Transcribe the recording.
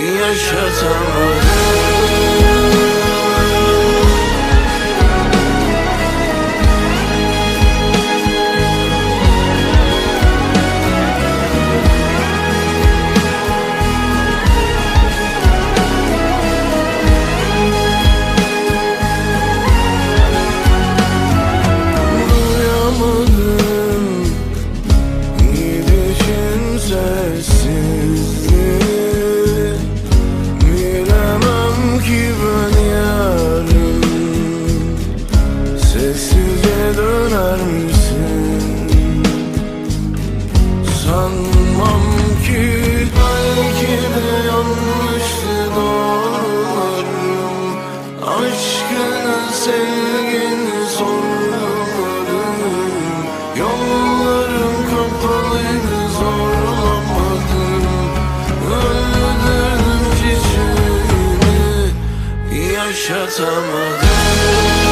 yaşatamadım yaşatamadım